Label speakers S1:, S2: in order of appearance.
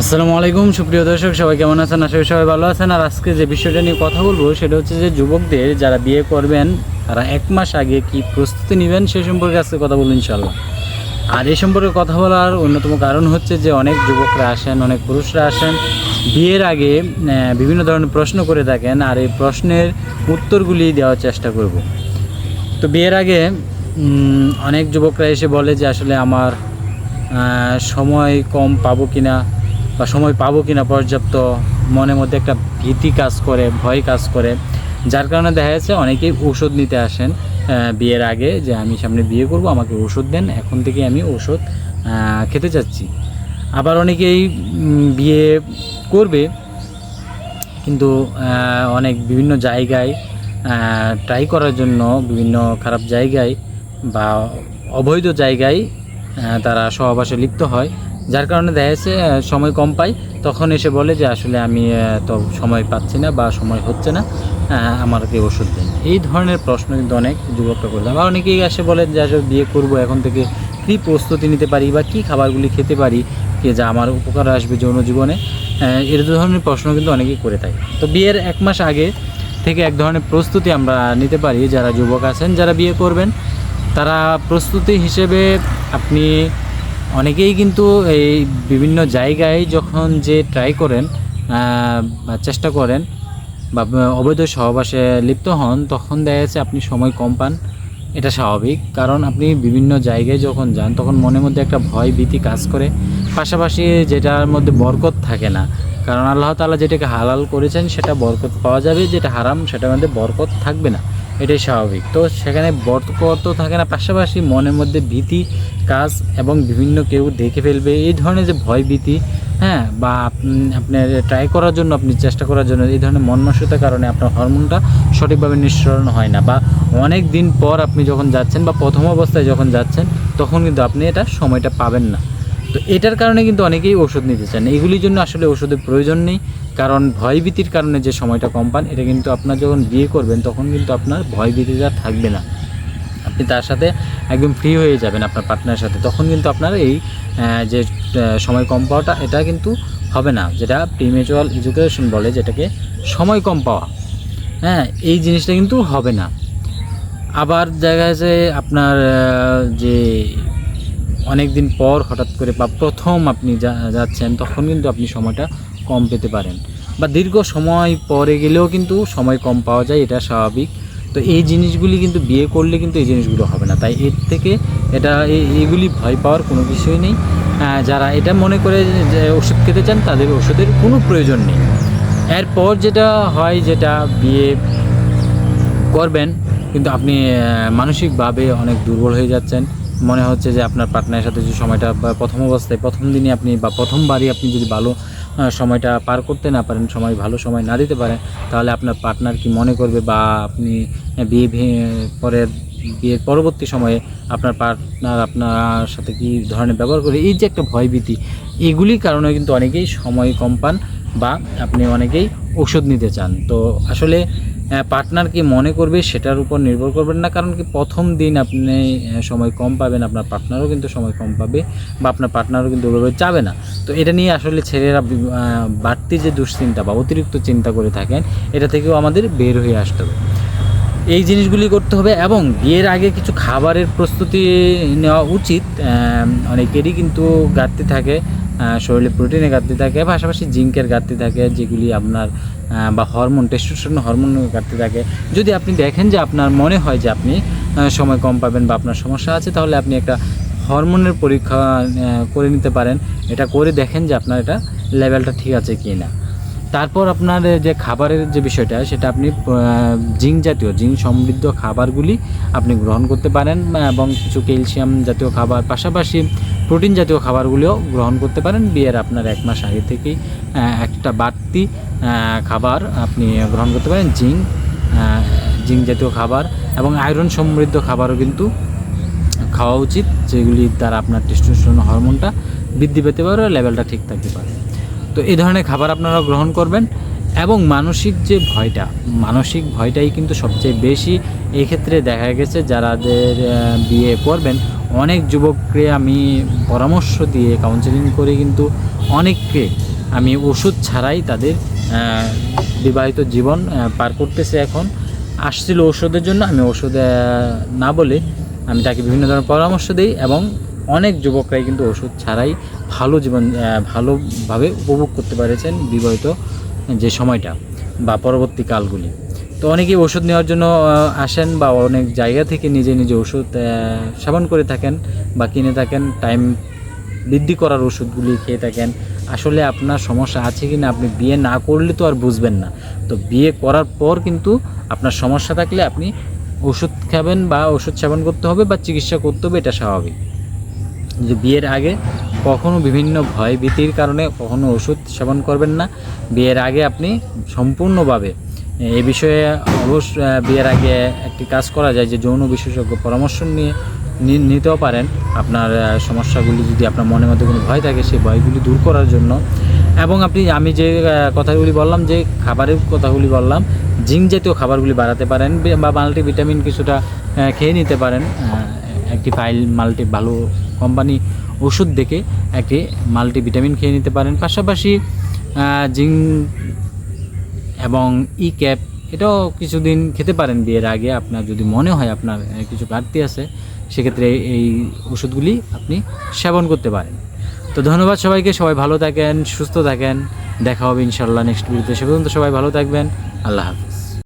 S1: আসসালামু আলাইকুম, সুপ্রিয় দর্শক, সবাই কেমন আছেন? করি সবাই ভালো আছেন। আর আজকে যে বিষয়টা নিয়ে কথা বলব, সেটা হচ্ছে যে যুবকদের যারা বিয়ে করবেন, তারা এক মাস আগে কি প্রস্তুতি নেবেন, সে সম্পর্কে আজকে কথা বলব ইনশাল্লাহ আর এই সম্পর্কে কথা বলার অন্যতম কারণ হচ্ছে যে অনেক যুবকরা আসেন, অনেক পুরুষরা আসেন, বিয়ের আগে বিভিন্ন ধরনের প্রশ্ন করে থাকেন, আর এই প্রশ্নের উত্তরগুলি দেওয়ার চেষ্টা করব। তো বিয়ের আগে অনেক যুবকরা এসে বলে যে, আসলে আমার সময় কম পাবো কিনা? বা সময় পাবো কিনা পর্যাপ্ত মনের মধ্যে একটা ভীতি কাজ করে, ভয় কাজ করে। যার কারণে দেখা যাচ্ছে অনেকেই ওষুধ নিতে আসেন বিয়ের আগে যে আমি সামনে বিয়ে করব, আমাকে ওষুধ দেন, এখন থেকে আমি ওষুধ খেতে চাচ্ছি। আবার অনেকেই বিয়ে করবে, কিন্তু অনেক বিভিন্ন জায়গায় ট্রাই করার জন্য বিভিন্ন খারাপ জায়গায় বা অবৈধ জায়গায় তারা সহবাসে লিপ্ত হয়। যার কারণে দেখা যাচ্ছে সময় কম পাই। তখন এসে বলে যে, আসলে আমি তো সময় পাচ্ছি না বা সময় হচ্ছে না আমাকে ওষুধ দিন এই ধরনের প্রশ্ন কিন্তু অনেক যুবকরা করতে আবার অনেকেই আসে বলে যে, আসলে বিয়ে করব, এখন থেকে কী প্রস্তুতি নিতে পারি বা কী খাবারগুলি খেতে পারি, কে যা আমার উপকার আসবে যৌন জীবনে এর ধরনের প্রশ্ন কিন্তু অনেকেই করে থাকে। তো বিয়ের এক মাস আগে থেকে এক ধরনের প্রস্তুতি আমরা নিতে পারি। যারা যুবক আছেন, যারা বিয়ে করবেন, তারা প্রস্তুতি হিসেবে আপনি অনেকেই কিন্তু এই বিভিন্ন জায়গায় যখন যে ট্রাই করেন চেষ্টা করেন বা অবৈধ সহবাসে লিপ্ত হন, তখন দেখা যাচ্ছে আপনি সময় কম পান। এটা স্বাভাবিক। কারণ আপনি বিভিন্ন জায়গায় যখন যান, তখন মনের মধ্যে একটা ভয় ভীতি কাজ করে। পাশাপাশি যেটার মধ্যে বরকত থাকে না। কারণ আল্লাহ তাআলা যেটাকে হালাল করেছেন, সেটা বরকত পাওয়া যাবে, যেটা হারাম, সেটার মধ্যে বরকত থাকবে না। এটাই স্বাভাবিক। তো সেখানে বরকত তো থাকে না, পাশাপাশি মনের মধ্যে ভীতি কাজ এবং বিভিন্ন কেউ দেখে ফেলবে। এই ধরনের যে ভয় ভীতি হ্যাঁ বা আপনি- আপনার ট্রাই করার জন্য, আপনি চেষ্টা করার জন্য, এই ধরনের মনমানসিকতার কারণে আপনার হরমোনটা সঠিকভাবে নিঃসরণ হয় না। বা অনেক দিন পর আপনি যখন যাচ্ছেন বা প্রথম অবস্থায় যখন যাচ্ছেন, তখন কিন্তু আপনি এটা সময়টা পাবেন না। তো এটার কারণে কিন্তু অনেকেই ওষুধ নিতে চান। এগুলির জন্য আসলে ওষুধের প্রয়োজন নেই, কারণ ভয়ভীতির কারণে যে সময়টা কম পান, এটা কিন্তু আপনার যখন বিয়ে করবেন, তখন কিন্তু আপনার ভয়ভীতিটা থাকবে না। আপনি তার সাথে একদম ফ্রি হয়ে যাবেন আপনার পার্টনারের সাথে। তখন কিন্তু আপনার এই যে সময় কম পাওয়াটা, এটা কিন্তু হবে না। যেটা প্রিমেচুয়াল এডুকেশন বলে, যেটাকে সময় কম পাওয়া। হ্যাঁ এই জিনিসটা কিন্তু হবে না। আবার দেখা যাচ্ছে আপনার যে অনেক দিন পর হঠাৎ করে বা প্রথম আপনি যাচ্ছেন, তখন কিন্তু আপনি সময়টা কম পেতে পারেন। বা দীর্ঘ সময় পরে গেলেও কিন্তু সময় কম পাওয়া যায়, এটা স্বাভাবিক। তো এই জিনিসগুলি কিন্তু বিয়ে করলে কিন্তু এই জিনিসগুলো হবে না। তাই এর থেকে এটা এগুলি ভয় পাওয়ার কোনো বিষয় নেই। যারা এটা মনে করে যে ওষুধ খেতে চান, তাদের ওষুধের কোনো প্রয়োজন নেই। এরপর যেটা হয়, যেটা বিয়ে করবেন, কিন্তু আপনি মানসিকভাবে অনেক দুর্বল হয়ে যাচ্ছেন। মনে হচ্ছে যে আপনার পার্টনারের সাথে যে সময়টা প্রথম অবস্থায়, প্রথম দিনে আপনি, বা প্রথমবারই আপনি যদি ভালো সময়টা পার করতে না পারেন, সময়, ভালো সময় না দিতে পারেন, তাহলে আপনার পার্টনার কি মনে করবে, বা আপনি বিয়ে ভে- পরে বিয়ের পরবর্তী সময়ে আপনার পার্টনার আপনার সাথে কি ধরনের ব্যবহার করে এই যে একটা ভয়ভীতি, এগুলির কারণে কিন্তু অনেকেই সময় কম পান, বা আপনি অনেকেই ওষুধ নিতে চান। তো আসলে পার্টনার কি মনে করবে সেটার উপর নির্ভর করবেন না, কারণ কি প্রথম দিন আপনি সময় কম পাবেন, আপনার পার্টনারও কিন্তু সময় কম পাবে বা আপনার পার্টনারও কিন্তু ওভাবে যাবে না। তো এটা নিয়ে আসলে ছেলেরা বাড়তি যে দুশ্চিন্তা বা অতিরিক্ত চিন্তা করে থাকেন, এটা থেকেও আমাদের বের হয়ে আসতে হবে। এই জিনিসগুলি করতে হবে এবং বিয়ের আগে কিছু খাবারের প্রস্তুতি নেওয়া উচিত অনেকেরই কিন্তু ঘাটতি থাকে। শরীরে প্রোটিনের ঘাটতি থাকে, পাশাপাশি জিঙ্কের ঘাটতি থাকে, যেগুলি আপনার বা হরমোন টেস্টোস্টেরন হরমোনের ঘাটতি থাকে। যদি আপনি দেখেন যে আপনার মনে হয় যে আপনি সময় কম পাবেন বা আপনার সমস্যা আছে, তাহলে আপনি একটা হরমোনের পরীক্ষা করে নিতে পারেন। এটা করে দেখেন যে আপনার এটা লেভেলটা ঠিক আছে কি না তারপর আপনার যে খাবারের যে বিষয়টা, সেটা আপনি জিঙ্ক জাতীয়, জিঙ্ক সমৃদ্ধ খাবারগুলি আপনি গ্রহণ করতে পারেন এবং কিছু ক্যালসিয়াম জাতীয় খাবার, পাশাপাশি প্রোটিন জাতীয় খাবারগুলিও গ্রহণ করতে পারেন। বিয়ের আপনার এক মাস আগে থেকেই একটা বাড়তি খাবার আপনি গ্রহণ করতে পারেন, জিঙ্ক জিঙ্ক জাতীয় খাবার, এবং আয়রন সমৃদ্ধ খাবারও কিন্তু খাওয়া উচিত যেগুলির দ্বারা আপনার টেস্টোস্টেরন হরমোনটা বৃদ্ধি পেতে পারে, লেভেলটা ঠিক থাকতে পারে। তো এই ধরনের খাবার আপনারা গ্রহণ করবেন এবং মানসিক যে ভয়টা, মানসিক ভয়টাই কিন্তু সবচেয়ে বেশি এই ক্ষেত্রে দেখা গেছে যারাদের বিয়ে করবেন, অনেক যুবককে আমি পরামর্শ দিয়ে কাউন্সেলিং করে কিন্তু অনেককে আমি ওষুধ ছাড়াই তাদের বিবাহিত জীবন পার করতেছে এখন। আসছিল ওষুধের জন্য, আমি ওষুধ না বলে আমি তাকে বিভিন্ন ধরনের পরামর্শ দিই এবং অনেক যুবকরাই কিন্তু ওষুধ ছাড়াই ভালো জীবন ভালোভাবে উপভোগ করতে পেরেছেন বিবাহিত যে সময়টা বা পরবর্তী কালগুলি। তো অনেকেই ওষুধ নেওয়ার জন্য আসেন বা অনেক জায়গা থেকে নিজে নিজে ওষুধ সেবন করে থাকেন বা কিনে থাকেন, টাইম বৃদ্ধি করার ওষুধগুলি খেয়ে থাকেন। আসলে আপনার সমস্যা আছে কি না আপনি বিয়ে না করলে তো আর বুঝবেন না। তো বিয়ে করার পর কিন্তু আপনার সমস্যা থাকলে আপনি ওষুধ খাবেন বা ওষুধ সেবন করতে হবে বা চিকিৎসা করতে হবে, এটা স্বাভাবিক। যে বিয়ের আগে কখনো বিভিন্ন ভয় ভীতির কারণে কখনো ওষুধ সেবন করবেন না। বিয়ের আগে আপনি সম্পূর্ণভাবে এ বিষয়ে অবশ্য বিয়ের আগে একটি কাজ করা যায় যে যৌন বিশেষজ্ঞ পরামর্শ নিয়ে নিতেও পারেন। আপনার সমস্যাগুলি যদি আপনার মনের মধ্যে কোনো ভয় থাকে সেই ভয়গুলি দূর করার জন্য। এবং আপনি, আমি যে কথাগুলি বললাম, যে খাবারের কথাগুলি বললাম, জিঙ্ক জাতীয় খাবারগুলি বাড়াতে পারেন বা মাল্টি ভিটামিন কিছুটা খেয়ে নিতে পারেন। একটি ফাইল মাল্টি, ভালো কোম্পানি ওষুধ দেখে একটি মাল্টি ভিটামিন খেয়ে নিতে পারেন। পাশাপাশি জিঙ্ক এবং ই ক্যাপ এটাও কিছুদিন খেতে পারেন বিয়ের আগে। আপনার যদি মনে হয় আপনার কিছু ঘাটতি আছে, সেক্ষেত্রে এই ওষুধগুলি আপনি সেবন করতে পারেন। তো ধন্যবাদ সবাইকে, সবাই ভালো থাকেন, সুস্থ থাকেন। দেখা হবে ইনশাল্লাহ নেক্সট ভিডিওতে সে পর্যন্ত সবাই ভালো থাকবেন। আল্লাহ হাফিজ।